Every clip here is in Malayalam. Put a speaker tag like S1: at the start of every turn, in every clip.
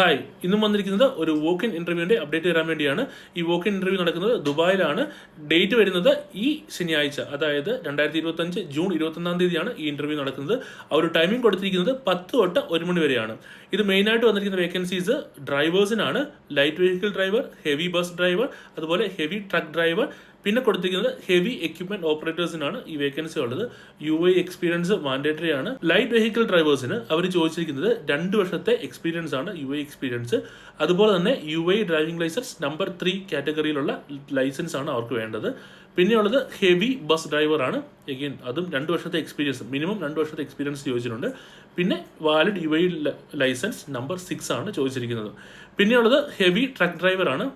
S1: ഹായ്. ഇന്നും വന്നിരിക്കുന്നത് ഒരു വോക്ക് ഇൻ അപ്ഡേറ്റ് തരാൻ വേണ്ടിയാണ്. ഈ വോക്ക് ഇൻ ഇന്റർവ്യൂ നടക്കുന്നത് ദുബായിലാണ്. ഡേറ്റ് വരുന്നത് ഈ ശനിയാഴ്ച അതായത് രണ്ടായിരത്തി ഇരുപത്തഞ്ച് ജൂൺ ഇരുപത്തൊന്നാം തീയതിയാണ് ഈ ഇന്റർവ്യൂ നടക്കുന്നത്. ആ ഒരു ടൈമിംഗ് കൊടുത്തിരിക്കുന്നത് പത്ത് തൊട്ട് ഒരു മണി വരെയാണ്. ഇത് മെയിനായിട്ട് വന്നിരിക്കുന്ന vacancies ഡ്രൈവേഴ്സിനാണ് light vehicle driver heavy bus driver അതുപോലെ ഹെവി ട്രക്ക് ഡ്രൈവർ പിന്നെ കൊടുത്തിരിക്കുന്നത് ഹെവി എക്യുപ്മെന്റ് ഓപ്പറേറ്റേഴ്സിനാണ് ഈ വേക്കൻസി ഉള്ളത്. യു ഐ എക്സ്പീരിയൻസ് മാൻഡേറ്ററി ആണ്. ലൈറ്റ് വെഹിക്കിൾ ഡ്രൈവേഴ്സിന് അവർ ചോദിച്ചിരിക്കുന്നത് രണ്ട് വർഷത്തെ എക്സ്പീരിയൻസ് ആണ് യു ഐ എക്സ്പീരിയൻസ് അതുപോലെ തന്നെ UAE driving licence number three കാറ്റഗറിയിലുള്ള licence ആണ് അവർക്ക് വേണ്ടത്. പിന്നെയുള്ളത് ഹെവി ബസ് ഡ്രൈവർ ആണ്. എഗെയിൻ അതും രണ്ട് വർഷത്തെ എക്സ്പീരിയൻസ് മിനിമം രണ്ട് വർഷത്തെ എക്സ്പീരിയൻസ് ചോദിച്ചിട്ടുണ്ട്. പിന്നെ valid UAE licence number six ആണ് ചോദിച്ചിരിക്കുന്നത്. പിന്നെയുള്ളത് ഹെവി ട്രക്ക് ഡ്രൈവർ ആണ്.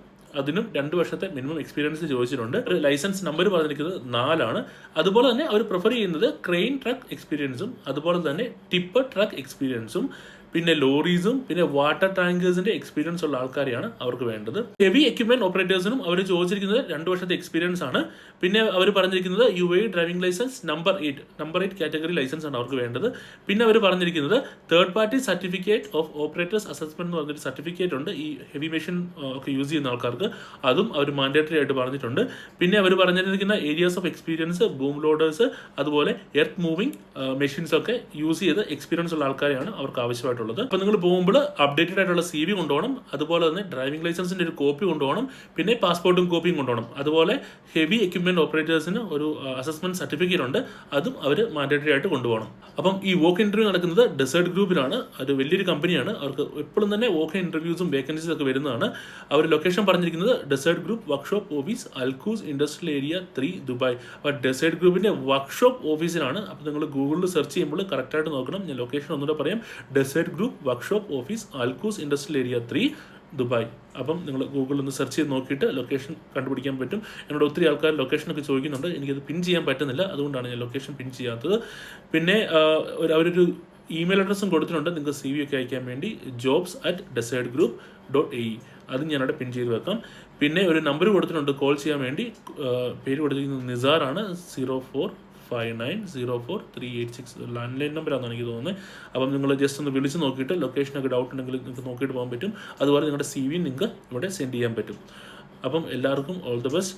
S1: അതിനും രണ്ട് വർഷത്തെ മിനിമം എക്സ്പീരിയൻസ് ചോദിച്ചിട്ടുണ്ട്. ഒരു ലൈസൻസ് നമ്പർ പറഞ്ഞിരിക്കുന്നത് നാലാണ്. അതുപോലെ തന്നെ അവർ പ്രിഫർ ചെയ്യുന്നത് ക്രെയിൻ ട്രക്ക് എക്സ്പീരിയൻസും അതുപോലെ തന്നെ ടിപ്പർ ട്രക്ക് എക്സ്പീരിയൻസും പിന്നെ ലോറീസും പിന്നെ വാട്ടർ ടാങ്കേഴ്സിന്റെ എക്സ്പീരിയൻസ് ഉള്ള ആൾക്കാരെയാണ് അവർക്ക് വേണ്ടത്. ഹെവി എക്യുപ്മെന്റ് ഓപ്പറേറ്റേഴ്സിനും അവർ ചോദിച്ചിരിക്കുന്നത് രണ്ട് വർഷത്തെ എക്സ്പീരിയൻസ് ആണ്. പിന്നെ അവർ പറഞ്ഞിരിക്കുന്നത് UAE driving licence number eight number eight category licence ആണ് അവർക്ക് വേണ്ടത്. പിന്നെ അവർ പറഞ്ഞിരിക്കുന്നത് third party certificate of operators assessment എന്ന് പറഞ്ഞൊരു സർട്ടിഫിക്കറ്റ് ഉണ്ട്. ഈ ഹെവി മെഷീൻ ഒക്കെ യൂസ് ചെയ്യുന്ന ആൾക്കാർക്ക്. അതും അവർ മാൻഡേറ്ററി ആയിട്ട് പറഞ്ഞിട്ടുണ്ട്. പിന്നെ അവർ പറഞ്ഞിരിക്കുന്ന areas of experience boom loaders അതുപോലെ എർത്ത് മൂവിംഗ് മെഷീൻസ് ഒക്കെ യൂസ് ചെയ്ത് എക്സ്പീരിയൻസ് ഉള്ള ആൾക്കാരെയാണ് അവർക്ക് ആവശ്യമായിട്ടുള്ളത്. അപ്പോൾ നിങ്ങൾ പോകുമ്പോൾ അപ്ഡേറ്റഡ് ആയിട്ടുള്ള സി വി കൊണ്ടുപോകണം. അതുപോലെ തന്നെ ഡ്രൈവിംഗ് ലൈസൻസിന്റെ ഒരു കോപ്പി കൊണ്ടുപോകണം. പിന്നെ പാസ്പോർട്ടും കോപ്പിയും കൊണ്ടുപോകണം. അതുപോലെ ഹെവി എക്യുപ്മെന്റ് ഓപ്പറേറ്റേഴ്സിന് ഒരു അസസ്മെന്റ് സർട്ടിഫിക്കറ്റ് ഉണ്ട്. അതും അവർ മാൻഡേറ്ററി ആയിട്ട് കൊണ്ടുപോകണം. അപ്പം ഈ വോക്ക് ഇന്റർവ്യൂ നടക്കുന്നത് ഡെസേർട്ട് ഗ്രൂപ്പിലാണ് അത് വലിയൊരു കമ്പനിയാണ് അവർക്ക് എപ്പോഴും തന്നെ വോക്ക് ഇന്റർവ്യൂസും വേക്കൻസീസ് ഒക്കെ വരുന്നതാണ്. അവർ ലൊക്കേഷൻ പറഞ്ഞിരിക്കുന്നത് desert group workshop office Al Quoz industrial area three Dubai അപ്പോൾ ഡെസേർട്ട് ഗ്രൂപ്പിന്റെ വർക്ക്ഷോപ്പ് ഓഫീസിലാണ് അപ്പോൾ നിങ്ങൾ ഗൂഗിളിൽ സെർച്ച് ചെയ്യുമ്പോൾ കറക്റ്റായിട്ട് നോക്കണം. ഞാൻ ലൊക്കേഷൻ ഒന്നുകൂടെ പറയാം. Desert group workshop office Al Quoz industrial area three Dubai അപ്പം നിങ്ങൾ ഗൂഗിളിൽ ഒന്ന് സെർച്ച് ചെയ്ത് നോക്കിയിട്ട് ലൊക്കേഷൻ കണ്ടുപിടിക്കാൻ പറ്റും. എന്നോട് ഒത്തിരി ആൾക്കാർ ലൊക്കേഷനൊക്കെ ചോദിക്കുന്നുണ്ട്. എനിക്കത് പിൻ ചെയ്യാൻ പറ്റുന്നില്ല. അതുകൊണ്ടാണ് ഞാൻ ലൊക്കേഷൻ പിൻ ചെയ്യാത്തത്. പിന്നെ അവരൊരു ഇമെയിൽ അഡ്രസ്സും കൊടുത്തിട്ടുണ്ട്. നിങ്ങൾക്ക് സി വി ഒക്കെ അയക്കാൻ വേണ്ടി jobs at desert group dot A അത് ഞാനവിടെ പിൻ ചെയ്ത് വെക്കാം. പിന്നെ ഒരു നമ്പർ കൊടുത്തിട്ടുണ്ട്. കോൾ ചെയ്യാൻ വേണ്ടി പേര് കൊടുത്തിരിക്കുന്നത് നിസാറാണ് zero four five nine zero four three eight six landline നമ്പറാണെന്ന് എനിക്ക് തോന്നുന്നത് അപ്പം നിങ്ങൾ ജസ്റ്റ് ഒന്ന് വിളിച്ച് നോക്കിയിട്ട് ലൊക്കേഷനൊക്കെ ഡൗട്ട് ഉണ്ടെങ്കിൽ നിങ്ങൾക്ക് നോക്കിയിട്ട് പോകാൻ പറ്റും. അതുപോലെ നിങ്ങളുടെ സി വി നിങ്ങൾക്ക് ഇവിടെ സെൻഡ് ചെയ്യാൻ പറ്റും. അപ്പം എല്ലാവർക്കും ഓൾ ദി ബെസ്റ്റ്